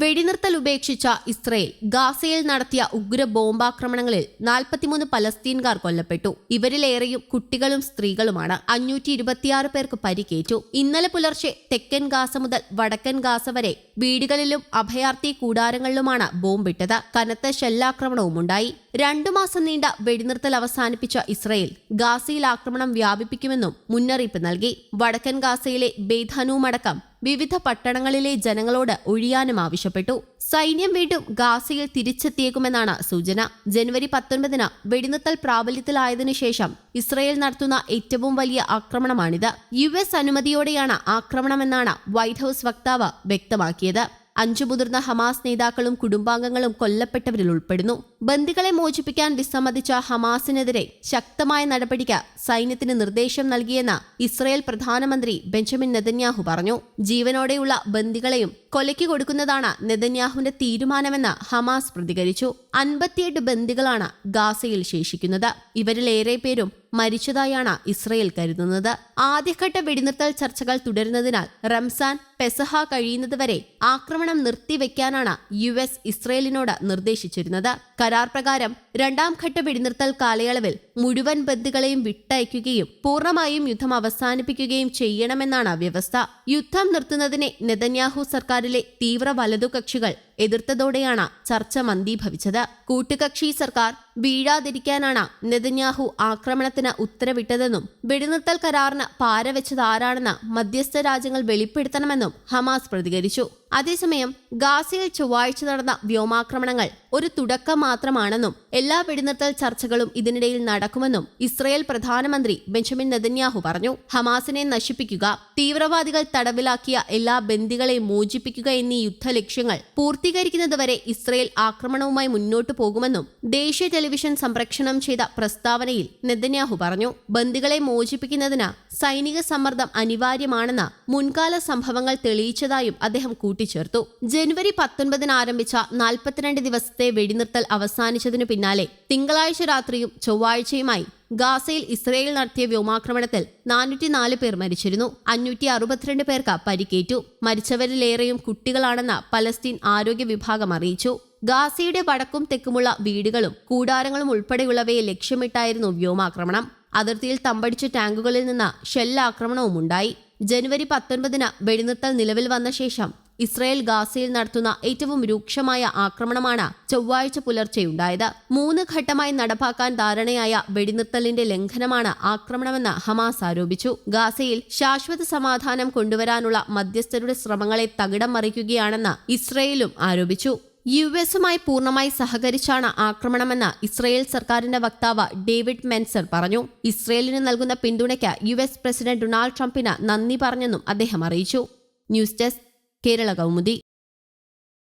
വെടിനിർത്തൽ ഉപേക്ഷിച്ച ഇസ്രയേൽ ഗാസയിൽ നടത്തിയ ഉഗ്ര ബോംബാക്രമണങ്ങളിൽ നാൽപ്പത്തിമൂന്ന് പലസ്തീൻകാർ കൊല്ലപ്പെട്ടു. ഇവരിലേറെയും കുട്ടികളും സ്ത്രീകളുമാണ്. അഞ്ഞൂറ്റി ഇരുപത്തിയാറ് പേർക്ക് പരിക്കേറ്റു. ഇന്നലെ പുലർച്ചെ തെക്കൻ ഗാസ മുതൽ വടക്കൻ ഗാസ വരെ വീടുകളിലും അഭയാർത്ഥി കൂടാരങ്ങളിലുമാണ് ബോംബിട്ടത്. കനത്ത ഷെല്ലാക്രമണവും ഉണ്ടായി രണ്ടു മാസം നീണ്ട വെടിനിർത്തൽ അവസാനിപ്പിച്ച ഇസ്രയേൽ ഗാസയിൽ ആക്രമണം വ്യാപിപ്പിക്കുമെന്നും മുന്നറിയിപ്പ് നൽകി. വടക്കൻ ഗാസയിലെ ബേധാനുമടക്കം വിവിധ പട്ടണങ്ങളിലെ ജനങ്ങളോട് ഒഴിയാനും ആവശ്യപ്പെട്ടു. സൈന്യം വീണ്ടും ഗാസയിൽ തിരിച്ചെത്തിയേക്കുമെന്നാണ് സൂചന. ജനുവരി പത്തൊൻപതിന് വെടിനിർത്തൽ പ്രാബല്യത്തിലായതിനു ശേഷം ഇസ്രയേൽ നടത്തുന്ന ഏറ്റവും വലിയ ആക്രമണമാണിത്. യു എസ് അനുമതിയോടെയാണ് ആക്രമണമെന്നാണ് വൈറ്റ് ഹൌസ് വക്താവ് വ്യക്തമാക്കിയത്. അഞ്ചു മുതിർന്ന ഹമാസ് നേതാക്കളും കുടുംബാംഗങ്ങളും കൊല്ലപ്പെട്ടവരിൽ ഉൾപ്പെടുന്നു. ബന്ദികളെ മോചിപ്പിക്കാൻ വിസമ്മതിച്ച ഹമാസിനെതിരെ ശക്തമായ നടപടിക്ക് സൈന്യത്തിന് നിർദ്ദേശം നൽകിയെന്ന് ഇസ്രയേൽ പ്രധാനമന്ത്രി ബെഞ്ചമിൻ നെതന്യാഹു പറഞ്ഞു. ജീവനോടെയുള്ള ബന്ദികളെയും കൊലയ്ക്ക് കൊടുക്കുന്നതാണ് നെതന്യാഹുവിന്റെ തീരുമാനമെന്ന് ഹമാസ് പ്രതികരിച്ചു. അൻപത്തിയെട്ട് ബന്ദികളാണ് ഗാസയിൽ ശേഷിക്കുന്നത്. ഇവരിലേറെ പേരും മരിച്ചതായാണ് ഇസ്രയേൽ കരുതുന്നത്. ആദ്യഘട്ട വെടിനിർത്തൽ ചർച്ചകൾ തുടരുന്നതിനാൽ റംസാൻ പെസഹ കഴിയുന്നതുവരെ ആക്രമണം നിർത്തിവെക്കാനാണ് യു എസ് ഇസ്രയേലിനോട് നിർദ്ദേശിച്ചിരുന്നത്. കരാർ പ്രകാരം രണ്ടാം ഘട്ട വെടിനിർത്തൽ കാലയളവിൽ മുഴുവൻ ബന്ദികളെയും വിട്ടയക്കുകയും പൂർണമായും യുദ്ധം അവസാനിപ്പിക്കുകയും ചെയ്യണമെന്നാണ് വ്യവസ്ഥ. യുദ്ധം നിർത്തുന്നതിനെ നെതന്യാഹു സർക്കാരിലെ തീവ്ര വലതുകക്ഷികൾ എതിർത്തതോടെയാണ് ചർച്ച മന്ദീഭവിച്ചത്. കൂട്ടുകക്ഷി സർക്കാർ വീഴാതിരിക്കാനാണ് നെതന്യാഹു ആക്രമണത്തിന് ഉത്തരവിട്ടതെന്നും വെടിനിർത്തൽ കരാറിന് പാരവെച്ചത് ആരാണെന്ന് മധ്യസ്ഥ രാജ്യങ്ങൾ വെളിപ്പെടുത്തണമെന്നും ഹമാസ് പ്രതികരിച്ചു. അതേസമയം ഗാസയിൽ ചൊവ്വാഴ്ച നടന്ന വ്യോമാക്രമണങ്ങൾ ഒരു തുടക്കം മാത്രമാണെന്നും എല്ലാ വെടിനിർത്തൽ ചർച്ചകളും ഇതിനിടയിൽ നടക്കുമെന്നും ഇസ്രയേൽ പ്രധാനമന്ത്രി ബെഞ്ചമിൻ നെതന്യാഹു പറഞ്ഞു. ഹമാസിനെ നശിപ്പിക്കുക തീവ്രവാദികൾ തടവിലാക്കിയ എല്ലാ ബന്ദികളെയും മോചിപ്പിക്കുക എന്നീ യുദ്ധലക്ഷ്യങ്ങൾ പൂർത്തീകരിക്കുന്നതുവരെ ഇസ്രയേൽ ആക്രമണവുമായി മുന്നോട്ടു പോകുമെന്നും ദേശീയ ടെലിവിഷൻ സംപ്രേക്ഷണം ചെയ്ത പ്രസ്താവനയിൽ നെതന്യാഹു പറഞ്ഞു ബന്ദികളെ മോചിപ്പിക്കുന്നതിന് സൈനിക സമ്മർദ്ദം അനിവാര്യമാണെന്ന് മുൻകാല സംഭവങ്ങൾ തെളിയിച്ചതായും അദ്ദേഹം കൂട്ടിച്ചേർത്തു. ജനുവരി പത്തൊൻപതിന് ആരംഭിച്ച നാൽപ്പത്തിരണ്ട് ദിവസത്തെ വെടിനിർത്തൽ അവസാനിച്ചതിനു പിന്നാലെ തിങ്കളാഴ്ച രാത്രിയും ചൊവ്വാഴ്ചയുമായി ഗാസയിൽ ഇസ്രയേൽ നടത്തിയ വ്യോമാക്രമണത്തിൽ നാനൂറ്റിനാല് പേർ മരിച്ചിരുന്നു. അഞ്ഞൂറ്റി അറുപത്തിരണ്ട് പേർക്ക് പരിക്കേറ്റു. മരിച്ചവരിലേറെയും കുട്ടികളാണെന്ന് പലസ്തീൻ ആരോഗ്യ വിഭാഗം അറിയിച്ചു. ഗാസയുടെ വടക്കും തെക്കുമുള്ള വീടുകളും കൂടാരങ്ങളും ഉൾപ്പെടെയുള്ളവയെ ലക്ഷ്യമിട്ടായിരുന്നു വ്യോമാക്രമണം. അതിർത്തിയിൽ തമ്പടിച്ച ടാങ്കുകളിൽ നിന്ന് ഷെല്ലാക്രമണവും ഉണ്ടായി ജനുവരി പത്തൊൻപതിന് വെടിനിർത്തൽ നിലവിൽ വന്ന ശേഷം ഇസ്രായേൽ ഗാസയിൽ നടത്തുന്ന ഏറ്റവും രൂക്ഷമായ ആക്രമണമാണ് ചൊവ്വാഴ്ച പുലർച്ചെയുണ്ടായത്. മൂന്ന് ഘട്ടമായി നടപ്പാക്കാൻ ധാരണയായ വെടിനിർത്തലിന്റെ ലംഘനമാണ് ആക്രമണമെന്ന് ഹമാസ് ആരോപിച്ചു. ഗാസയിൽ ശാശ്വത സമാധാനം കൊണ്ടുവരാനുള്ള മധ്യസ്ഥരുടെ ശ്രമങ്ങളെ തകിടം മറിക്കുകയാണെന്ന് ഇസ്രയേലും ആരോപിച്ചു. യു എസുമായി പൂർണമായി സഹകരിച്ചാണ് ആക്രമണമെന്ന് ഇസ്രയേൽ സർക്കാരിന്റെ വക്താവ് ഡേവിഡ് മെൻസർ പറഞ്ഞു. ഇസ്രയേലിന് നൽകുന്ന പിന്തുണയ്ക്ക് യു എസ് പ്രസിഡന്റ് ഡൊണാൾഡ് ട്രംപിന് നന്ദി പറഞ്ഞെന്നും അദ്ദേഹം അറിയിച്ചു. News desk Kerala Kaumudi